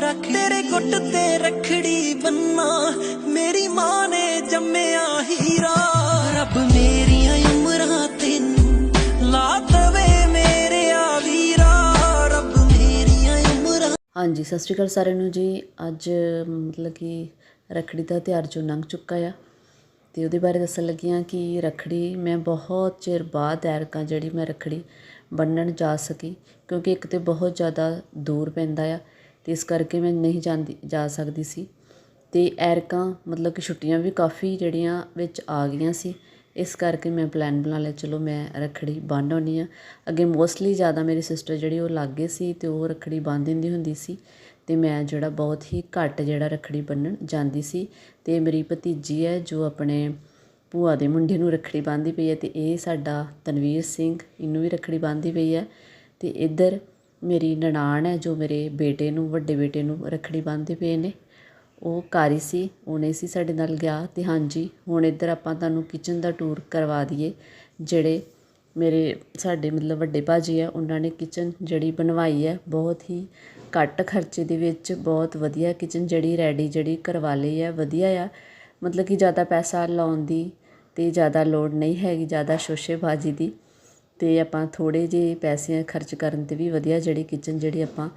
ਰੱਖ ਤੇਰੇ ਗੁੱਟ ਤੇ ਰਖੜੀ ਬੰਨਾ। ਮੇਰੀ ਮਾਂ ਨੇ ਜੰਮਿਆ ਹੀਰਾ। ਰੱਬ ਮੇਰੀਆਂ ਉਮਰਾਂ ਤੈਨੂੰ ਲਾ ਦਵੇ ਮੇਰੇ ਆ ਵੀਰਾ। ਰੱਬ ਮੇਰੀਆਂ ਉਮਰਾਂ ਹਾਂਜੀ, ਸਤਿ ਸ਼੍ਰੀ ਅਕਾਲ ਸਾਰਿਆਂ ਨੂੰ ਜੀ। ਅੱਜ ਮਤਲਬ ਕਿ ਰੱਖੜੀ ਦਾ ਤਿਉਹਾਰ ਜੋ ਲੰਘ ਚੁੱਕਾ ਆ। ਤੇ ਉਹਦੇ ਬਾਰੇ ਦੱਸਣ ਲੱਗੀ ਹਾਂ ਕਿ ਰੱਖੜੀ ਮੈਂ ਬਹੁਤ ਚਿਰ ਬਾਅਦ ਐਰਕਾਂ ਜਿਹੜੀ ਮੈਂ ਰੱਖੜੀ ਬੰਨਣ ਜਾ ਸਕੀ। ਕਿਉਂਕਿ ਇੱਕ ਤੇ ਬਹੁਤ ਜ਼ਿਆਦਾ ਦੂਰ ਪੈਂਦਾ ਆ। ਅਤੇ ਇਸ ਕਰਕੇ ਮੈਂ ਨਹੀਂ ਜਾਂਦੀ, ਜਾ ਸਕਦੀ ਸੀ। ਅਤੇ ਐਰਕਾਂ, ਮਤਲਬ ਕਿ ਛੁੱਟੀਆਂ ਵੀ ਕਾਫੀ ਜਿਹੜੀਆਂ ਵਿੱਚ ਆ ਗਈਆਂ ਸੀ। ਇਸ ਕਰਕੇ ਮੈਂ ਪਲੈਨ ਬਣਾ ਲਿਆ, ਚਲੋ ਮੈਂ ਰੱਖੜੀ ਬੰਨ੍ਹ ਆਉਂਦੀ ਹਾਂ। ਅੱਗੇ ਮੋਸਟਲੀ ਜ਼ਿਆਦਾ ਮੇਰੀ ਸਿਸਟਰ ਜਿਹੜੀ ਉਹ ਲਾਗੇ ਸੀ ਅਤੇ ਉਹ ਰੱਖੜੀ ਬੰਨ੍ਹ ਦਿੰਦੀ ਹੁੰਦੀ ਸੀ। ਅਤੇ ਮੈਂ ਜਿਹੜਾ ਬਹੁਤ ਹੀ ਘੱਟ ਜਿਹੜਾ ਰੱਖੜੀ ਬੰਨ੍ਹਣ ਜਾਂਦੀ ਸੀ ਅਤੇ ਮੇਰੀ ਭਤੀਜੀ ਹੈ ਜੋ ਆਪਣੇ ਭੂਆ ਦੇ ਮੁੰਡੇ ਨੂੰ ਰੱਖੜੀ ਬੰਨ੍ਹਦੀ ਪਈ ਹੈ ਅਤੇ ਇਹ ਸਾਡਾ ਤਨਵੀਰ ਸਿੰਘ, ਇਹਨੂੰ ਵੀ ਰੱਖੜੀ ਬੰਨ੍ਹਦੀ ਪਈ ਹੈ। ਅਤੇ ਇੱਧਰ ਮੇਰੀ ਨਨਾਣ ਹੈ, ਜੋ ਮੇਰੇ ਬੇਟੇ ਨੂੰ, ਵੱਡੇ ਬੇਟੇ ਨੂੰ ਰੱਖੜੀ ਬੰਨ੍ਹਦੇ ਪਏ ਨੇ। ਉਹ ਘਰ ਹੀ ਸੀ, ਉਹਨੇ ਸੀ ਸਾਡੇ ਨਾਲ ਗਿਆ ਅਤੇ ਹਾਂਜੀ, ਹੁਣ ਇੱਧਰ ਆਪਾਂ ਤੁਹਾਨੂੰ ਕਿਚਨ ਦਾ ਟੂਰ ਕਰਵਾ ਦਈਏ। ਜਿਹੜੇ ਮੇਰੇ, ਸਾਡੇ ਮਤਲਬ ਵੱਡੇ ਭਾਅ ਜੀ ਆ, ਉਹਨਾਂ ਨੇ ਕਿਚਨ ਜਿਹੜੀ ਬਣਵਾਈ ਹੈ, ਬਹੁਤ ਹੀ ਘੱਟ ਖਰਚੇ ਦੇ ਵਿੱਚ ਬਹੁਤ ਵਧੀਆ ਕਿਚਨ ਜਿਹੜੀ ਰੈਡੀ ਜਿਹੜੀ ਕਰਵਾ ਲਈ ਹੈ, ਵਧੀਆ ਆ। ਮਤਲਬ ਕਿ ਜ਼ਿਆਦਾ ਪੈਸਾ ਲਾਉਣ ਦੀ ਅਤੇ ਜ਼ਿਆਦਾ ਲੋੜ ਨਹੀਂ ਹੈਗੀ, ਜ਼ਿਆਦਾ ਸ਼ੋਸ਼ੇਬਾਜ਼ੀ ਦੀ। ਅਤੇ ਆਪਾਂ ਥੋੜ੍ਹੇ ਜਿਹੇ ਪੈਸੇ ਖਰਚ ਕਰਨ ਤੇ ਵੀ ਵਧੀਆ ਜਿਹੜੀ ਕਿਚਨ ਜਿਹੜੀ ਆਪਾਂ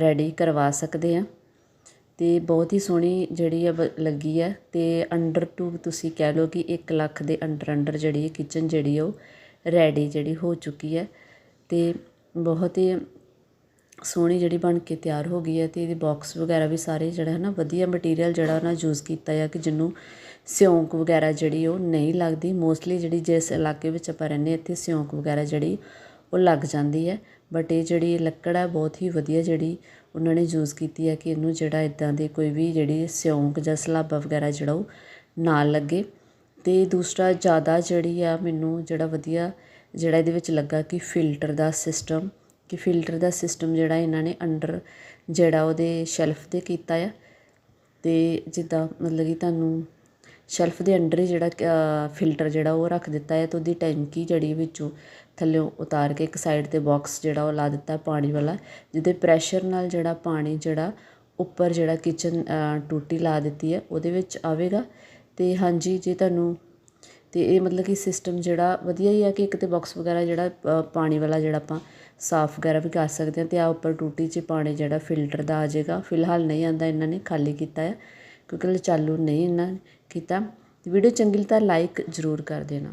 ਰੈਡੀ ਕਰਵਾ ਸਕਦੇ ਹਾਂ। ਅਤੇ ਬਹੁਤ ਹੀ ਸੋਹਣੀ ਜਿਹੜੀ ਆ ਬ- ਲੱਗੀ ਹੈ ਅਤੇ ਅੰਡਰ ਟੂ ਤੁਸੀਂ ਕਹਿ ਲਓ ਕਿ 1 ਲੱਖ ਦੇ ਅੰਡਰ ਅੰਡਰ ਜਿਹੜੀ ਕਿਚਨ ਜਿਹੜੀ ਉਹ ਰੈਡੀ ਜਿਹੜੀ ਹੋ ਚੁੱਕੀ ਹੈ ਅਤੇ ਬਹੁਤ ਹੀ ਸੋਹਣੀ ਜਿਹੜੀ ਬਣ ਕੇ ਤਿਆਰ ਹੋ ਗਈ ਹੈ ਅਤੇ ਇਹਦੇ ਬਾਕਸ ਵਗੈਰਾ ਵੀ ਸਾਰੇ ਜਿਹੜਾ ਹੈ ਨਾ ਵਧੀਆ ਮਟੀਰੀਅਲ ਜਿਹੜਾ ਉਹਨਾਂ ਯੂਜ਼ ਕੀਤਾ ਹੈ ਕਿ ਜਿਹਨੂੰ ਸਿਉਂਕ ਵਗੈਰਾ ਜਿਹੜੀ ਉਹ ਨਹੀਂ ਲੱਗਦੀ। ਮੋਸਟਲੀ ਜਿਹੜੀ ਜਿਸ ਇਲਾਕੇ ਵਿੱਚ ਆਪਾਂ ਰਹਿੰਦੇ ਇੱਥੇ ਸਿਉਂਕ ਵਗੈਰਾ ਜਿਹੜੀ ਉਹ ਲੱਗ ਜਾਂਦੀ ਹੈ। ਬਟ ਇਹ ਜਿਹੜੀ ਲੱਕੜ ਹੈ, ਬਹੁਤ ਹੀ ਵਧੀਆ ਜਿਹੜੀ ਉਹਨਾਂ ਨੇ ਯੂਜ਼ ਕੀਤੀ ਹੈ ਕਿ ਇਹਨੂੰ ਜਿਹੜਾ ਇਦਾਂ ਦੇ ਕੋਈ ਵੀ ਜਿਹੜੀ ਸਿਉਂਕ ਜਾਂ ਸਲਾਬਾ ਵਗੈਰਾ ਜਿਹੜਾ ਉਹ ਨਾ ਲੱਗੇ। ਤੇ ਦੂਸਰਾ ਜ਼ਿਆਦਾ ਜਿਹੜੀ ਆ ਮੈਨੂੰ ਜਿਹੜਾ ਵਧੀਆ ਜਿਹੜਾ ਇਹਦੇ ਵਿੱਚ ਲੱਗਾ ਕਿ ਫਿਲਟਰ ਦਾ ਸਿਸਟਮ ਕਿ ਫਿਲਟਰ ਦਾ ਸਿਸਟਮ ਜਿਹੜਾ ਇਹਨਾਂ ਨੇ ਅੰਡਰ ਜਿਹੜਾ ਉਹਦੇ ਸ਼ੈਲਫ ਤੇ ਕੀਤਾ ਆ। ਤੇ ਜਿੱਦਾਂ ਮਤਲਬ ਕਿ ਤੁਹਾਨੂੰ ਸ਼ੈਲਫ ਦੇ ਅੰਡਰ ਹੀ ਜਿਹੜਾ ਫਿਲਟਰ ਜਿਹੜਾ ਉਹ ਰੱਖ ਦਿੱਤਾ ਹੈ ਤੇ ਉਹਦੀ ਟੈਂਕੀ ਜਿਹੜੀ ਵਿੱਚੋਂ ਥੱਲਿਓਂ ਉਤਾਰ ਕੇ ਇੱਕ ਸਾਈਡ ਤੇ ਬਾਕਸ ਜਿਹੜਾ ਉਹ ਲਾ ਦਿੱਤਾ ਪਾਣੀ ਵਾਲਾ, ਜਿਹਦੇ ਪ੍ਰੈਸ਼ਰ ਨਾਲ ਜਿਹੜਾ ਪਾਣੀ ਜਿਹੜਾ ਉੱਪਰ ਜਿਹੜਾ ਕਿਚਨ ਟੂਟੀ ਲਾ ਦਿੱਤੀ ਹੈ, ਉਹਦੇ ਵਿੱਚ ਆਵੇਗਾ। ਤੇ ਹਾਂਜੀ, ਜੇ ਤੁਹਾਨੂੰ ਤੇ ਇਹ ਮਤਲਬ ਕਿ ਸਿਸਟਮ ਜਿਹੜਾ ਵਧੀਆ ਹੀ ਆ ਕਿ ਇੱਕ ਤੇ ਬਾਕਸ ਵਗੈਰਾ ਜਿਹੜਾ ਪਾਣੀ ਵਾਲਾ ਜਿਹੜਾ ਆਪਾਂ ਸਾਫ਼ ਵਗੈਰਾ ਵੀ ਕਰ ਸਕਦੇ ਹਾਂ ਅਤੇ ਆਹ ਉੱਪਰ ਟੂਟੀ 'ਚ ਪਾਣੀ ਜਿਹੜਾ ਫਿਲਟਰ ਦਾ ਆ ਜਾਏਗਾ। ਫਿਲਹਾਲ ਨਹੀਂ ਆਉਂਦਾ, ਇਹਨਾਂ ਨੇ ਖਾਲੀ ਕੀਤਾ ਹੈ ਕਿਉਂਕਿ ਹਲੇ ਚਾਲੂ ਨਹੀਂ ਇਹਨਾਂ ਕੀਤਾ। ਵੀਡੀਓ ਚੰਗੀ ਤਾਂ ਲਾਈਕ ਜ਼ਰੂਰ ਕਰ ਦੇਣਾ।